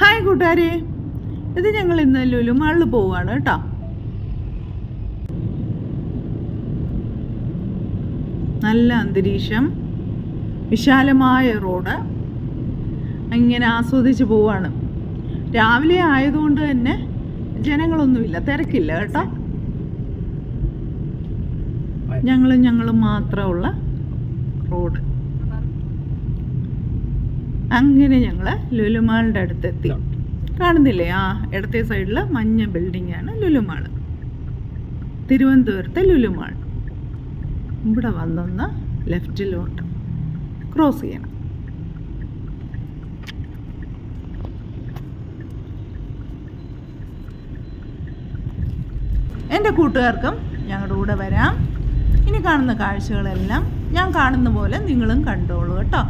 Hi കൂട്ടുകാരെ. ഇത് ഞങ്ങൾ ഇന്ന് ലുലുമാളിൽ പോവുകയാണ് കേട്ടോ. നല്ല അന്തരീക്ഷം വിശാലമായ റോഡ് അങ്ങനെ ആസ്വദിച്ച് പോവാണ് രാവിലെ ആയതുകൊണ്ട് തന്നെ ജനങ്ങളൊന്നുമില്ല തിരക്കില്ല കേട്ടോ. ഞങ്ങളും ഞങ്ങളും മാത്രമുള്ള റോഡ്. അങ്ങനെ ഞങ്ങൾ ലുലുമാളിന്റെ അടുത്തെത്തി. കാണുന്നില്ലേ? ആ ഇടത്തെ സൈഡിൽ മഞ്ഞ ബിൽഡിംഗ് ആണ് ലുലുമാൾ തിരുവനന്തപുരത്തെ ലുലുമാൾ. ഇവിടെ വന്നൊന്ന് ലെഫ്റ്റിലോട്ട് ക്രോസ് ചെയ്യണം. എന്റെ കൂട്ടുകാർക്കും ഞങ്ങളുടെ കൂടെ വരാം. ഇനി കാണുന്ന കാഴ്ചകളെല്ലാം ഞാൻ കാണുന്ന പോലെ നിങ്ങളും കണ്ടോളൂ കേട്ടോ.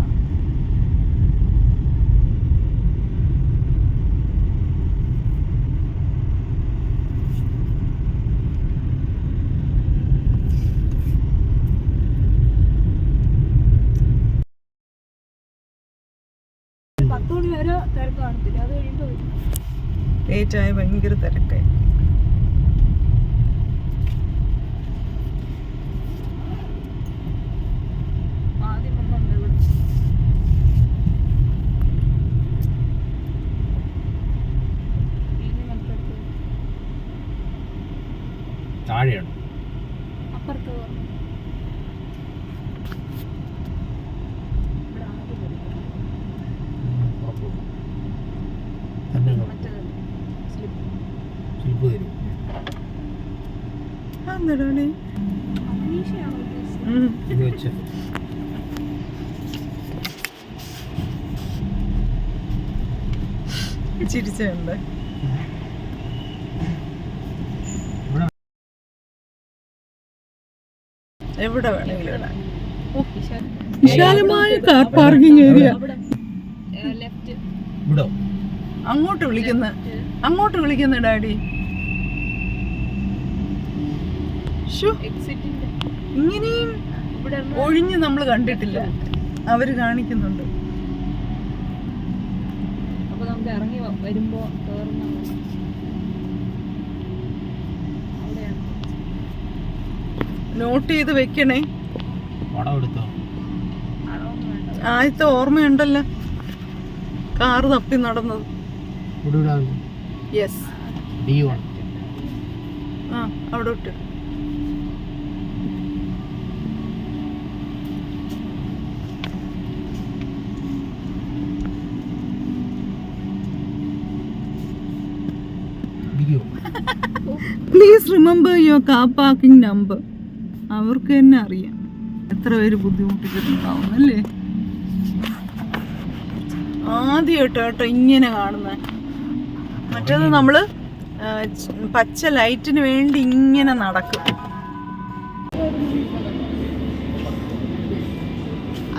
ലേറ്റായ ഭയങ്കര തിരക്കായി. ഇത് വെച്ച്. ചിരിച്ചുണ്ട് എവിടെ വേണമെങ്കിലും ഇടാം. വിശാലമായ കാർ പാർക്കിംഗ് ഏരിയ അങ്ങോട്ട് വിളിക്കുന്ന അങ്ങോട്ട് വിളിക്കുന്ന ഡാഡി. ഇങ്ങനെയും ഒഴിഞ്ഞ് നമ്മൾ കണ്ടിട്ടില്ല. അവർ കാണിക്കുന്നുണ്ട്. അപ്പൊ നമുക്ക് ഇറങ്ങി വരുമ്പോ കേറുന്ന നോട്ട് ചെയ്ത് വെക്കണേ. ആദ്യത്തെ ഓർമ്മയുണ്ടല്ലോ. കാറ് തപ്പി നടന്നത്. യെസ് ആ അവിടെ ഇട്ട് please remember your car parking number അവർക്ക് തന്നെ അറിയാം. എത്ര പേര് ബുദ്ധിമുട്ടിച്ചിട്ടുണ്ടാവും അല്ലേ? ആദ്യമായിട്ട് കേട്ടോ ഇങ്ങനെ കാണുന്നത് മറ്റേത് നമ്മൾ പച്ച ലൈറ്റിന് വേണ്ടി ഇങ്ങനെ നടക്കും.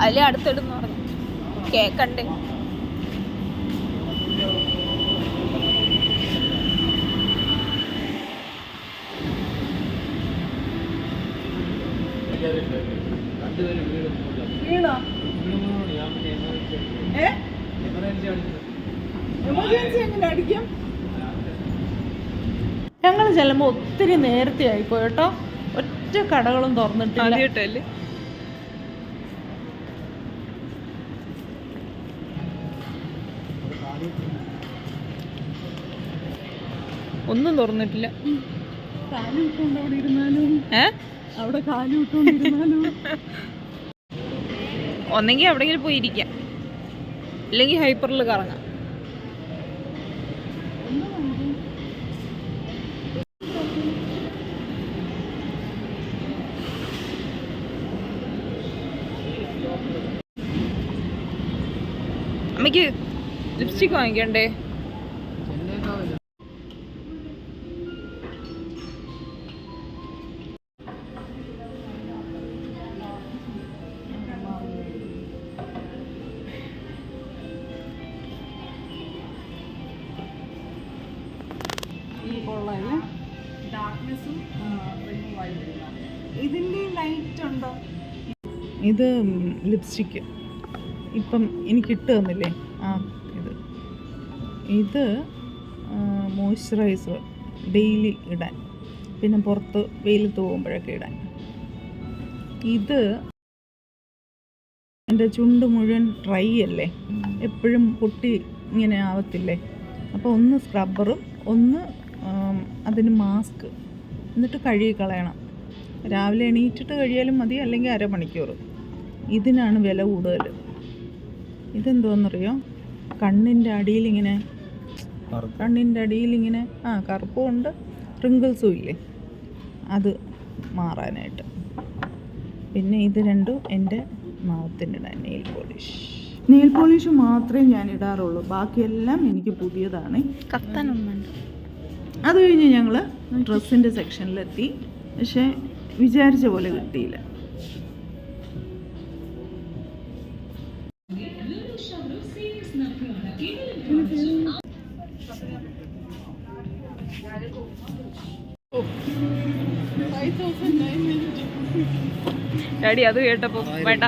അതിലെ അടുത്തിടുന്നു കേക്കണ്ടേ. വീണോ? ഏ? എമർജൻസി എങ്ങനെ അടിക്കും? ഞങ്ങൾ ചെല്ലുമ്പോൾ ഒത്തിരി നേരത്തെ ആയിപ്പോയി കേട്ടോ. ഒറ്റ കടകളും തുറന്നിട്ടില്ല. ഒന്നും തുറന്നിട്ടില്ല. ഏ? അവിടെ കാൽ വിട്ടുകൊണ്ടിരുന്നാലും ഒന്നെങ്കിൽ എവിടെയെങ്കിലും പോയി ഇരിക്കാം. ഇല്ലെങ്കിൽ ഹൈപ്പറിൽ കറങ്ങാം. അമ്മയ്ക്ക് ലിപ്സ്റ്റിക് വാങ്ങിക്കണ്ടേ? ഇത് ലിപ്സ്റ്റിക്ക്. ഇപ്പം എനിക്ക് ഇട്ട് തന്നില്ലേ ആ ഇത്. ഇത് മോയ്സ്ചറൈസർ ഡെയിലി ഇടാൻ. പിന്നെ പുറത്ത് വെയിലത്ത് പോകുമ്പോഴൊക്കെ ഇടാൻ. ഇത് എന്റെ ചുണ്ട് മുഴുവൻ ഡ്രൈ അല്ലേ? എപ്പോഴും പൊട്ടി ഇങ്ങനെ ആവത്തില്ലേ? അപ്പോൾ ഒന്ന് സ്ക്രബ്ബറും ഒന്ന് അതിന് മാസ്ക്. എന്നിട്ട് കഴുകി കളയണം. രാവിലെ എണീറ്റിട്ട് കഴിയാലും മതി അല്ലെങ്കിൽ അരമണിക്കൂർ ഇതിനാണ് വില കൂടുതൽ. ഇതെന്തോന്നറിയോ? കണ്ണിന്റെ അടിയിൽ ഇങ്ങനെ കണ്ണിന്റെ അടിയിൽ ഇങ്ങനെ ആ കറുപ്പും ഉണ്ട് റിങ്കിൾസും ഇല്ലേ? അത് മാറാനായിട്ട്. പിന്നെ ഇത് രണ്ടും എന്റെ മാവത്തിനിടാൻ നെയിൽ പോളിഷ് നെയിൽ പോളിഷ് മാത്രമേ ഞാൻ ഇടാറുള്ളൂ. ബാക്കിയെല്ലാം എനിക്ക് പുതിയതാണ്. കത്താനൊന്നുണ്ട് അത് കഴിഞ്ഞ് ഞങ്ങൾ ഡ്രസ്സിന്റെ സെക്ഷനിലെത്തി പക്ഷേ വിചാരിച്ച പോലെ കിട്ടിയില്ല. ഡാഡി അത് കേട്ടപ്പോ വേണ്ട.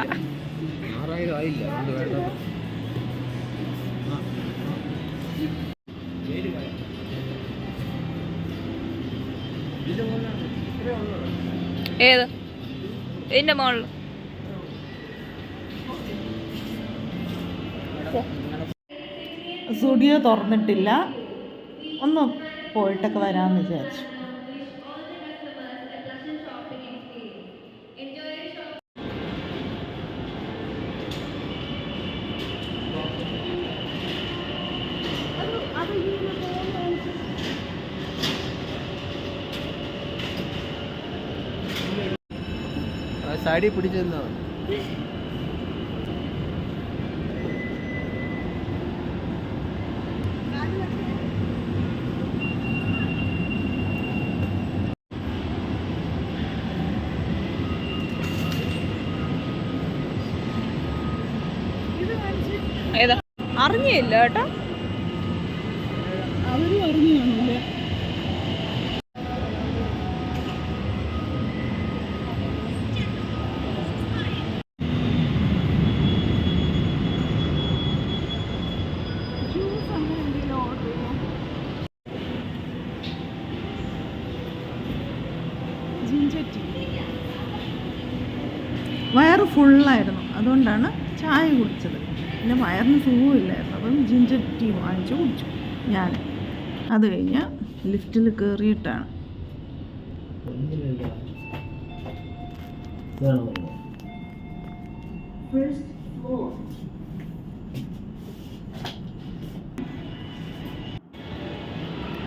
ഏത്? ഇതിന്റെ മോളിൽ. സ്റ്റുഡിയോ തുറന്നിട്ടില്ല. ഒന്ന് പോയിട്ടൊക്കെ വരാമെന്ന് വിചാരിച്ചു. സൈഡിൽ പിടിച്ചിരുന്നു ഏതാ? അറിഞ്ഞില്ല കേട്ടോ. അവരും അറിഞ്ഞു കാണില്ല വയറ് ഫുള്ളായിരുന്നു. അതുകൊണ്ടാണ് ചായ കുടിച്ചത്. പിന്നെ വയറിന് സുഖമില്ലായിരുന്നു അപ്പം ജിഞ്ചർ ടീ വാങ്ങിച്ച് കുടിച്ചു. ഞാൻ അത് കഴിഞ്ഞ് ലിഫ്റ്റിൽ കയറിയിട്ടാണ്.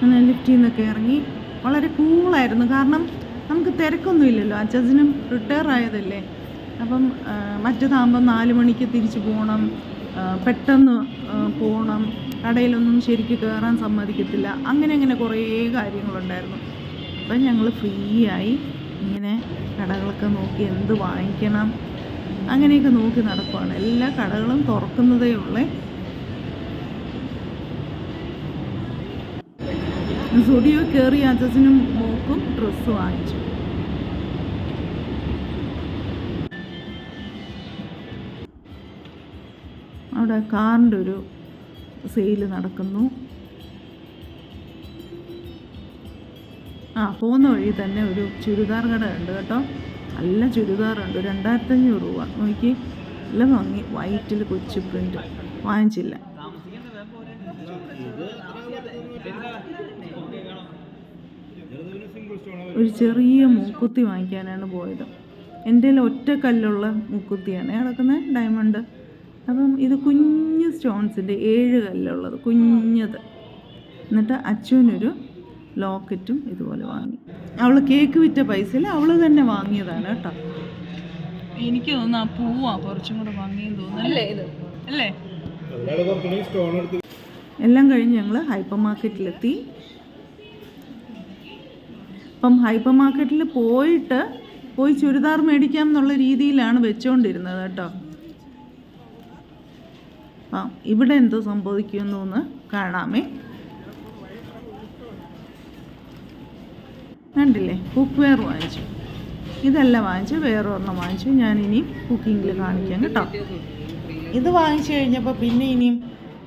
അങ്ങനെ ലിഫ്റ്റിൽ നിന്നൊക്കെ ഇറങ്ങി. വളരെ കൂളായിരുന്നു കാരണം നമുക്ക് തിരക്കൊന്നുമില്ലല്ലോ. അച്ചാച്ചനും റിട്ടയർ ആയതല്ലേ. അപ്പം മറ്റേതാകുമ്പം നാല് മണിക്ക് തിരിച്ചു പോകണം. പെട്ടെന്ന് പോകണം. കടയിലൊന്നും ശരിക്ക് കയറാൻ സമ്മതിക്കത്തില്ല. അങ്ങനെ അങ്ങനെ കുറേ കാര്യങ്ങളുണ്ടായിരുന്നു. അപ്പം ഞങ്ങൾ ഫ്രീ ആയി ഇങ്ങനെ കടകളൊക്കെ നോക്കി എന്ത് വാങ്ങിക്കണം. അങ്ങനെയൊക്കെ നോക്കി നടക്കുവാണ്. എല്ലാ കടകളും തുറക്കുന്നതേ ഉള്ളേ. സ്റ്റുഡിയോ കയറി അച്ഛനും മോക്കും ഡ്രസ്സ് വാങ്ങിച്ചു. അവിടെ കാറിന്റെ ഒരു സെയിൽ നടക്കുന്നു. ആ പോകുന്ന വഴി തന്നെ ഒരു ചുരിദാർ കട ഉണ്ട് കേട്ടോ. നല്ല ചുരിദാറുണ്ട് രണ്ടായിരത്തഞ്ഞൂറ് രൂപ. നോക്കി. നല്ല ഭംഗി. വൈറ്റിൽ കൊച്ചു പ്രിന്റ് വാങ്ങിച്ചില്ല. ഒരു ചെറിയ മൂക്കുത്തി വാങ്ങിക്കാനാണ് പോയത്. എന്റെ ഒറ്റ കല്ലുള്ള മൂക്കുത്തിയാണ്. കിടക്കുന്നത് ഡയമണ്ട്. അപ്പം ഇത് കുഞ്ഞ് സ്റ്റോൺസിന്റെ ഏഴ് കല്ലുള്ളത് കുഞ്ഞത്. എന്നിട്ട് അച്ഛനൊരു ലോക്കറ്റും ഇതുപോലെ വാങ്ങി. അവൾ കേക്ക് വിറ്റ പൈസയിൽ അവൾ തന്നെ വാങ്ങിയതാണ് കേട്ടോ. എനിക്ക് തോന്നുന്നു ആ പൂവാ കുറച്ചും കൂടെ വാങ്ങിയെന്ന് തോന്നുന്നു അല്ലേ? ഇത്? അല്ലേ? എല്ലാം കഴിഞ്ഞ് ഞങ്ങൾ ഹൈപ്പർ മാർക്കറ്റിലെത്തി അപ്പം ഹൈപ്പർ മാർക്കറ്റിൽ പോയിട്ട് പോയി ചുരിദാർ മേടിക്കാം എന്നുള്ള രീതിയിലാണ് വെച്ചുകൊണ്ടിരുന്നത് കേട്ടോ. ആ ഇവിടെ എന്തോ സംഭവിക്കുന്നു എന്ന് കാണാമേ. കണ്ടില്ലേ? കുക്ക് വെയർ വാങ്ങിച്ചു. ഇതല്ല വാങ്ങിച്ചു വേറെ ഒരെണ്ണം വാങ്ങിച്ചു. ഞാൻ ഇനി കുക്കിങ്ങിൽ കാണിക്കാം കേട്ടോ. ഇത് വാങ്ങിച്ചു കഴിഞ്ഞപ്പോൾ പിന്നെ ഇനിയും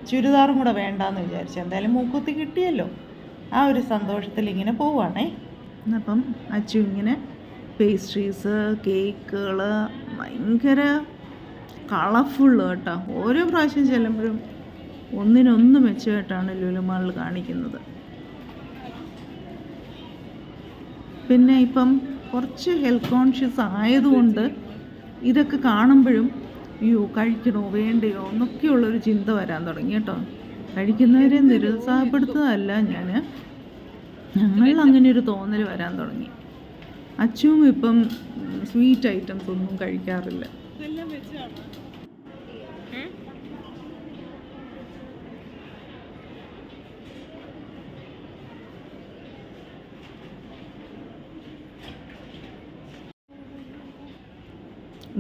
ചുരിദാറും കൂടെ വേണ്ടാന്ന് വിചാരിച്ചു. എന്തായാലും മൂക്കുത്തി കിട്ടിയല്ലോ. ആ ഒരു സന്തോഷത്തിൽ ഇങ്ങനെ പോവാണേ അപ്പം അച്ചു ഇങ്ങനെ പേസ്ട്രീസ് കേക്കുകൾ ഭയങ്കര കളർഫുള്ള് കേട്ടോ. ഓരോ പ്രാവശ്യം ചെല്ലുമ്പോഴും ഒന്നിനൊന്ന് മെച്ചമായിട്ടാണ് ലുലുമാളിൽ കാണിക്കുന്നത്. പിന്നെ ഇപ്പം കുറച്ച് ഹെൽത്ത് കോൺഷ്യസ് ആയതുകൊണ്ട് ഇതൊക്കെ കാണുമ്പോഴും അയ്യോ കഴിക്കണോ വേണ്ടയോ? എന്നൊക്കെയുള്ളൊരു ചിന്ത വരാൻ തുടങ്ങി കേട്ടോ. കഴിക്കുന്നവരെ നിരുത്സാഹപ്പെടുത്തുന്നതല്ല ഞാൻ ഞങ്ങളിൽ അങ്ങനെ ഒരു തോന്നൽ വരാൻ തുടങ്ങി. അച്ചുവും ഇപ്പം സ്വീറ്റ് ഐറ്റംസ് ഒന്നും കഴിക്കാറില്ല.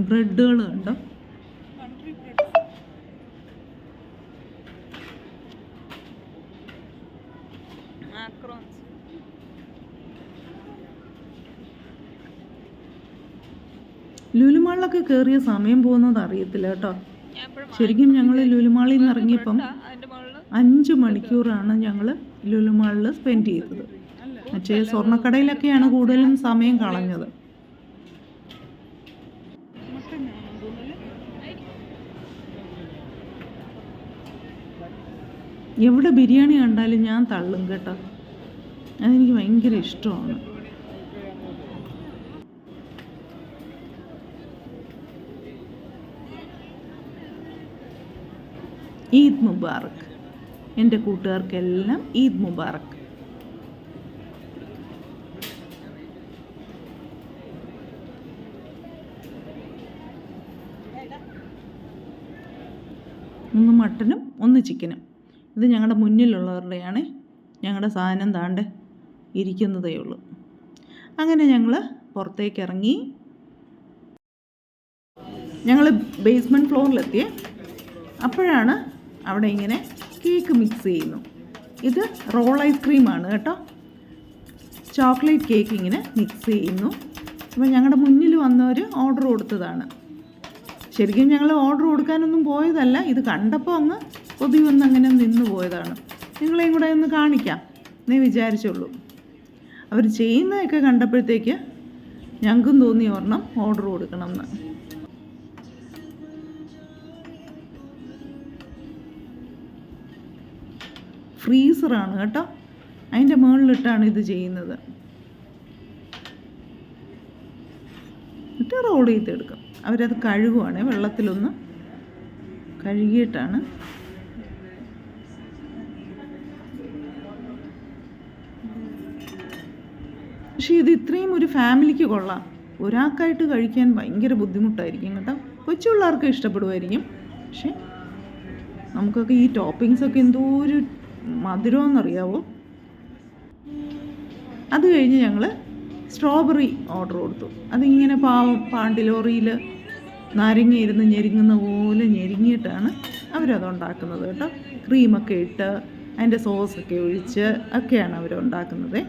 ബ്രെഡുകൾ ലുലുമാളിലൊക്കെ കയറിയ സമയം പോകുന്നത് അറിയത്തില്ല കേട്ടോ. ശരിക്കും ഞങ്ങൾ ലുലുമാളിൽ നിന്ന് ഇറങ്ങിയപ്പം അഞ്ച് മണിക്കൂറാണ് ഞങ്ങൾ ലുലുമാളിൽ സ്പെൻഡ് ചെയ്തത്. മറ്റേ സ്വർണക്കടയിലൊക്കെയാണ് കൂടുതലും സമയം കളഞ്ഞത്. എവിടെ ബിരിയാണി കണ്ടാലും ഞാൻ തള്ളും കേട്ടോ. അതെനിക്ക് ഭയങ്കര ഇഷ്ടമാണ്. ഈദ് മുബാറക്. എന്റെ കൂട്ടുകാർക്കെല്ലാം ഈദ് മുബാറക്. ഒന്ന് മട്ടനും ഒന്ന് ചിക്കനും. ഇത് ഞങ്ങളുടെ മുന്നിലുള്ളവരുടെയാണ്. ഞങ്ങളുടെ സാധനം താണ്ട് ഇരിക്കുന്നതേ ഉള്ളൂ. അങ്ങനെ ഞങ്ങൾ പുറത്തേക്ക് ഇറങ്ങി ഞങ്ങൾ ബേസ്മെന്റ് ഫ്ലോറിലെത്തിയേ അപ്പോഴാണ് അവിടെ ഇങ്ങനെ കേക്ക് മിക്സ് ചെയ്യുന്നു. ഇത് റോൾ ഐസ്ക്രീമാണ് കേട്ടോ. ചോക്ലേറ്റ് കേക്ക് ഇങ്ങനെ മിക്സ് ചെയ്യുന്നു. അപ്പോൾ ഞങ്ങളുടെ മുന്നിൽ വന്നവർ ഓർഡർ കൊടുത്തതാണ്. ശരിക്കും ഞങ്ങൾ ഓർഡർ കൊടുക്കാനൊന്നും പോയതല്ല ഇത് കണ്ടപ്പോൾ അങ്ങ് കൊതി വന്ന് അങ്ങനെ നിന്ന് പോയതാണ്. നിങ്ങളെയും കൂടെ ഒന്ന് കാണിക്കാം നീ വിചാരിച്ചുള്ളൂ. അവർ ചെയ്യുന്നതൊക്കെ കണ്ടപ്പോഴത്തേക്ക് ഞങ്ങൾക്കും തോന്നി ഒരെണ്ണം ഓർഡർ കൊടുക്കണം എന്ന് ഫ്രീസറാണ് കേട്ടോ. അതിന്റെ മുകളിലിട്ടാണ് ഇത് ചെയ്യുന്നത്. എന്നിട്ട് റോൾ ചെയ്തെടുക്കും അവരത് കഴുകുവാണ് വെള്ളത്തിലൊന്ന് കഴുകിയിട്ടാണ്. പക്ഷേ ഇത് ഇത്രയും ഒരു ഫാമിലിക്ക് കൊള്ളാം. ഒരാൾക്കായിട്ട് കഴിക്കാൻ ഭയങ്കര ബുദ്ധിമുട്ടായിരിക്കും കേട്ടോ. കൊച്ചു പിള്ളേർക്ക് ഇഷ്ടപ്പെടുമായിരിക്കും. പക്ഷേ നമുക്കൊക്കെ ഈ ടോപ്പിങ്സൊക്കെ എന്തോ ഒരു മധുരമെന്നറിയാവോ? അത് കഴിഞ്ഞ് ഞങ്ങൾ സ്ട്രോബെറി ഓർഡർ കൊടുത്തു. അതിങ്ങനെ പാവം പാണ്ടിലോറിയിൽ നാരങ്ങ ഇരുന്ന് ഞെരുങ്ങുന്ന പോലെ ഞെരുങ്ങിയിട്ടാണ് അവരത് ഉണ്ടാക്കുന്നത് കേട്ടോ ക്രീമൊക്കെ ഇട്ട് അതിന്റെ സോസൊക്കെ ഒഴിച്ച് ഒക്കെയാണ് അവർ ഉണ്ടാക്കുന്നത്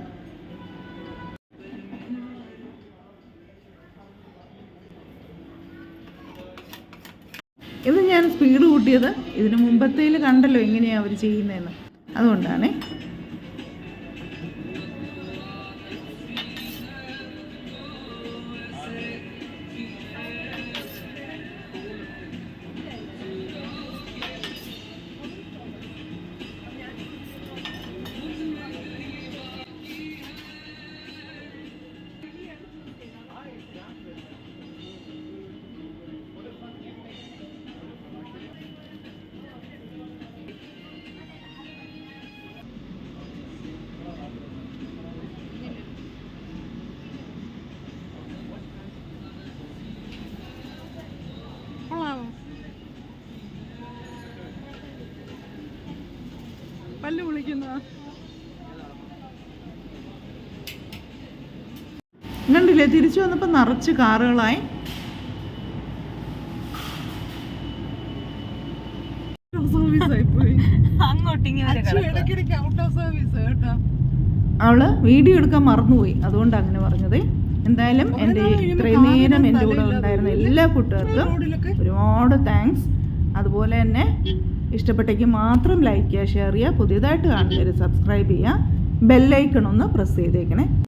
ഇത് ഞാൻ സ്പീഡ് കൂട്ടിയത് ഇതിന് മുമ്പത്തേൽ കണ്ടല്ലോ എങ്ങനെയാണ് അവർ ചെയ്യുന്നതെന്ന് അതുകൊണ്ടാണേ. കണ്ടില്ലേ? തിരിച്ചു വന്നപ്പോൾ നിറച്ച് കാറുകളായി. അവൾ വീഡിയോ എടുക്കാൻ മറന്നുപോയി. അതുകൊണ്ട് അങ്ങനെ പറഞ്ഞത്. എന്തായാലും എന്റെ ഇത്രയും നേരം എന്റെ കൂടെ ഉണ്ടായിരുന്ന എല്ലാ കൂട്ടുകാർക്കും ഒരുപാട് താങ്ക്സ് അതുപോലെ തന്നെ ഇഷ്ടപ്പെട്ടെങ്കിൽ മാത്രം ലൈക്ക് ചെയ്യുക ഷെയർ ചെയ്യുക പുതിയതായിട്ട് കാണുന്നവർ സബ്സ്ക്രൈബ് ചെയ്യുക ബെല്ലൈക്കൺ ഒന്ന് പ്രസ് ചെയ്തേക്കണേ.